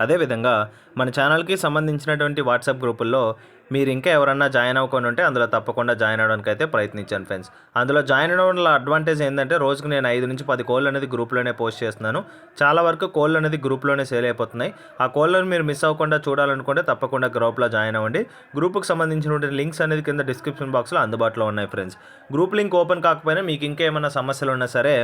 అదేవిధంగా మన ఛానల్కి సంబంధించినటువంటి వాట్సాప్ గ్రూపుల్లో మీరు ఇంకా ఎవరన్నా జాయిన్ అవ్వకుండా ఉంటే అందులో తప్పకుండా జాయిన్ అవ్వడానికి అయితే ప్రయత్నించాను ఫ్రెండ్స్. అందులో జాయిన్ అవ్వడం వల్ల అడ్వాంటేజ్ ఏంటంటే రోజుకి నేను ఐదు నుంచి పది కోళ్ళు అనేది గ్రూప్లోనే పోస్ట్ చేస్తున్నాను. చాలా వరకు కోళ్ళు అనేది గ్రూప్లోనే సేల్ అయిపోతున్నాయి. ఆ కోళ్ళను మీరు మిస్ అవ్వకుండా చూడాలనుకుంటే తప్పకుండా గ్రూప్లో జాయిన్ అవ్వండి. గ్రూప్కి సంబంధించినటువంటి లింక్స్ అనేది కింద డిస్క్రిప్షన్ బాక్స్లో అందుబాటులో ఉన్నాయి ఫ్రెండ్స్. గ్రూప్ లింక్ ఓపెన్ కాకపోయినా మీకు ఇంకా ఏమైనా సమస్యలు ఉన్నా సరే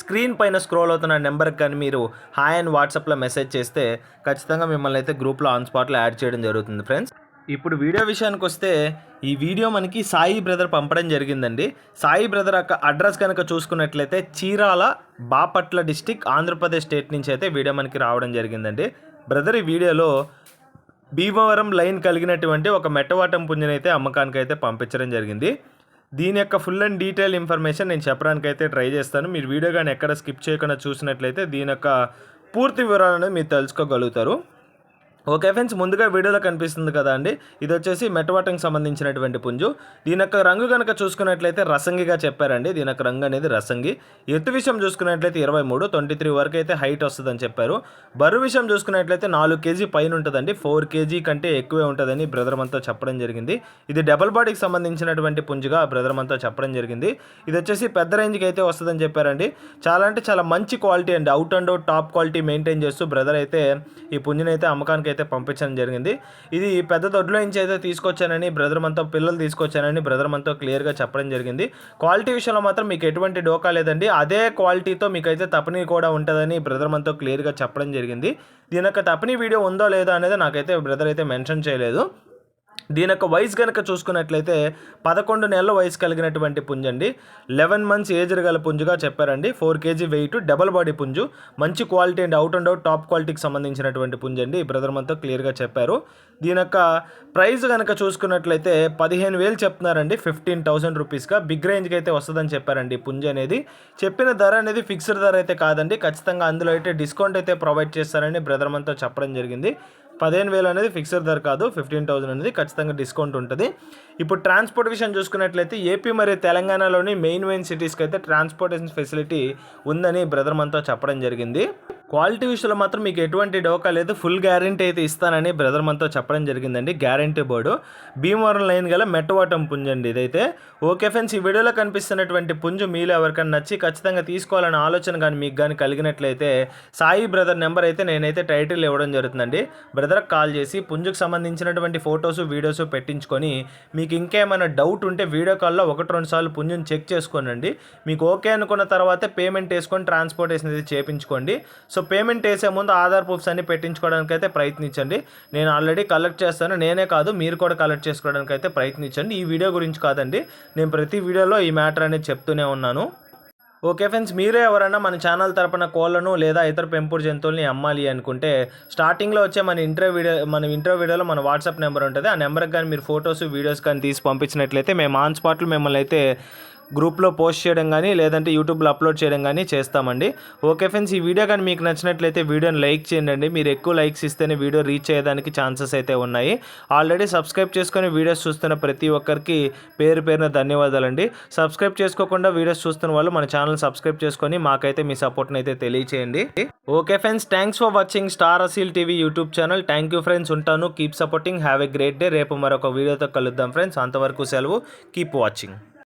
స్క్రీన్ పైన స్క్రోల్ అవుతున్న నెంబర్కి కానీ మీరు హాయ్ అండ్ వాట్సాప్లో మెసేజ్ చేస్తే ఖచ్చితంగా మిమ్మల్ని అయితే గ్రూప్లో ఆన్ స్పాట్లో యాడ్ చేయడం జరుగుతుంది ఫ్రెండ్స్. ఇప్పుడు వీడియో విషయానికి వస్తే ఈ వీడియో మనకి సాయి బ్రదర్ పంపడం జరిగిందండి. సాయి బ్రదర్ యొక్క అడ్రస్ కనుక చూసుకున్నట్లయితే చీరాల బాపట్ల డిస్టిక్ ఆంధ్రప్రదేశ్ స్టేట్ నుంచి అయితే వీడియో మనకి రావడం జరిగిందండి. బ్రదర్ ఈ వీడియోలో భీమవరం లైన్ కలిగినటువంటి ఒక మెట్టవాటం పుంజనైతే అమ్మకానికి అయితే పంపించడం జరిగింది. దీని యొక్క ఫుల్ అండ్ డీటెయిల్ ఇన్ఫర్మేషన్ నేను చెప్పడానికి అయితే ట్రై చేస్తాను. మీరు వీడియో కానీ ఎక్కడ స్కిప్ చేయకుండా చూసినట్లయితే దీని యొక్క పూర్తి వివరాలను మీరు తెలుసుకోగలుగుతారు. ఓకే ఫ్రెండ్స్ ముందుగా వీడియోలో కనిపిస్తుంది కదా అండి. ఇది వచ్చేసి మెటవాటంకి సంబంధించినటువంటి పుంజు. దీని యొక్క రంగు కనుక చూసుకున్నట్లయితే రసంగిగా చెప్పారండి. దీని యొక్క రంగు అనేది రసంగి. ఎత్తు విషయం చూసుకున్నట్లయితే ఇరవై మూడు ట్వంటీ త్రీ వరకు అయితే హైట్ వస్తుందని చెప్పారు. బరువు విషయం చూసుకున్నట్లయితే నాలుగు కేజీ పైన ఉంటుందండి. ఫోర్ కేజీ కంటే ఎక్కువే ఉంటుందని బ్రదర్ మనతో చెప్పడం జరిగింది. ఇది డబల్ బాడీకి సంబంధించినటువంటి పుంజుగా బ్రదర్ మనతో చెప్పడం జరిగింది. ఇది వచ్చేసి పెద్ద రేంజ్కి అయితే వస్తుందని చెప్పారండి. చాలా అంటే చాలా మంచి క్వాలిటీ అండి. Out and out top quality maintain చేస్తూ బ్రదర్ అయితే ఈ పుంజుని అయితే అమ్మకానికి అయితే పంపించడం జరిగింది. ఇది పెద్ద దొడ్లో నుంచి అయితే తీసుకొచ్చానని బ్రదర్ మనతో పిల్లలు తీసుకొచ్చానని బ్రదర్ మనతో క్లియర్గా చెప్పడం జరిగింది. క్వాలిటీ విషయంలో మాత్రం మీకు ఎటువంటి డోకా లేదండి. అదే క్వాలిటీతో మీకైతే తపని కూడా ఉంటుందని బ్రదర్ మనతో క్లియర్గా చెప్పడం జరిగింది. దీని యొక్క తపని వీడియో ఉందో లేదో అనేది నాకైతే బ్రదర్ అయితే మెన్షన్ చేయలేదు. దీని యొక్క వయసు కనుక చూసుకున్నట్లయితే పదకొండు నెలల వయసు కలిగినటువంటి పుంజండి. లెవెన్ మంత్స్ ఏజ్ గల పుంజుగా చెప్పారండి. Four KG weight double body పుంజు. మంచి quality and out and out top క్వాలిటీకి సంబంధించినటువంటి పుంజండి. ఈ బ్రదర్ మనతో క్లియర్గా చెప్పారు. దీని యొక్క ప్రైస్ కనుక చూసుకున్నట్లయితే పదిహేను వేలు చెప్తున్నారండి. ఫిఫ్టీన్ థౌసండ్ రూపీస్గా బిగ్ రేంజ్కి అయితే వస్తుందని చెప్పారండి పుంజ అనేది. చెప్పిన ధర అనేది ఫిక్స్డ్ ధర అయితే కాదండి. ఖచ్చితంగా అందులో అయితే డిస్కౌంట్ అయితే ప్రొవైడ్ చేస్తారని బ్రదర్ మనతో చెప్పడం జరిగింది. పదిహేను వేలు అనేది ఫిక్స్డ్ ధర కాదు ఫిఫ్టీన్ థౌసండ్ అనేది ఖచ్చితంగా డిస్కౌంట్ ఉంటుంది. ఇప్పుడు ట్రాన్స్పోర్ట్ విషయం చూసుకున్నట్లయితే ఏపీ మరియు తెలంగాణలోని మెయిన్ మెయిన్ సిటీస్కి అయితే ట్రాన్స్పోర్టేషన్ ఫెసిలిటీ ఉందని బ్రదర్ మనతో చెప్పడం జరిగింది. క్వాలిటీ విషయంలో మాత్రం మీకు ఎటువంటి డోకా లేదు ఫుల్ గ్యారంటీ అయితే ఇస్తానని బ్రదర్ మనతో చెప్పడం జరిగిందండి. గ్యారంటీ బోర్డు భీమవరం లైన్ గల మెట్టవాటం పుంజండి ఇదైతే. ఓకే ఫ్రెండ్స్ ఈ వీడియోలో కనిపిస్తున్నటువంటి పుంజు మీలో ఎవరికైనా నచ్చి ఖచ్చితంగా తీసుకోవాలనే ఆలోచన కానీ మీకు కానీ కలిగినట్లయితే సాయి బ్రదర్ నెంబర్ అయితే నేనైతే టైటిల్ ఇవ్వడం జరుగుతుందండి. బ్రదర్కి కాల్ చేసి పుంజుకు సంబంధించినటువంటి ఫొటోస్ వీడియోస్ పెట్టించుకొని మీకు ఇంకేమైనా డౌట్ ఉంటే వీడియో కాల్లో ఒకటి రెండు సార్లు పుంజుని చెక్ చేసుకోనండి. మీకు ఓకే అనుకున్న తర్వాత పేమెంట్ వేసుకొని ట్రాన్స్పోర్టేషన్ అయితే చేయించుకోండి సో పేమెంట్ వేసే ముందు ఆధార్ ప్రూఫ్స్ అన్ని పెట్టించుకోవడానికి అయితే ప్రయత్నించండి. నేను ఆల్రెడీ కలెక్ట్ చేస్తాను. నేనే కాదు మీరు కూడా కలెక్ట్ చేసుకోవడానికి అయితే ప్రయత్నించండి. ఈ వీడియో గురించి కాదండి. నేను ప్రతి వీడియోలో ఈ మ్యాటర్ అనేది చెప్తూనే ఉన్నాను. ఓకే ఫ్రెండ్స్ మీరే ఎవరైనా మన ఛానల్ తరపున కోళ్ళను లేదా ఇతర పెంపుడు జంతువుల్ని అమ్మాలి అనుకుంటే స్టార్టింగ్లో వచ్చే మన ఇంటర్వ్యూ వీడియో మన ఇంటర్వ్యూ వీడియోలో మన వాట్సాప్ నెంబర్ ఉంటుంది. ఆ నెంబర్కి కానీ మీరు ఫొటోస్ వీడియోస్ కానీ తీసి పంపించినట్లయితే మేము ఆన్ స్పాట్లో మిమ్మల్ని అయితే గ్రూప్లో పోస్ట్ చేయడం కానీ లేదంటే యూట్యూబ్లో అప్లోడ్ చేయడం కానీ చేస్తామండి. ఓకే ఫ్రెండ్స్ ఈ వీడియో కానీ మీకు నచ్చినట్లయితే వీడియోని లైక్ చేయండి మీరు ఎక్కువ లైక్స్ ఇస్తేనే వీడియో రీచ్ అయ్యేదానికి ఛాన్సెస్ అయితే ఉన్నాయి. ఆల్రెడీ సబ్స్క్రైబ్ చేసుకొని వీడియోస్ చూస్తున్న ప్రతి ఒక్కరికి పేరు పేరున ధన్యవాదాలండి. సబ్స్క్రైబ్ చేసుకోకుండా వీడియోస్ చూస్తున్న వాళ్ళు మన ఛానల్ సబ్స్క్రైబ్ చేసుకొని మాకైతే మీ సపోర్ట్ని అయితే తెలియచేయండి. Okay friends thanks for watching star Aseel TV YouTube channel. Thank you friends ఉంటాను. Keep supporting have a great day. రేపు మరొక వీడియోతో కలుద్దాం ఫ్రెండ్స్. అంతవరకు సెలవు. Keep watching.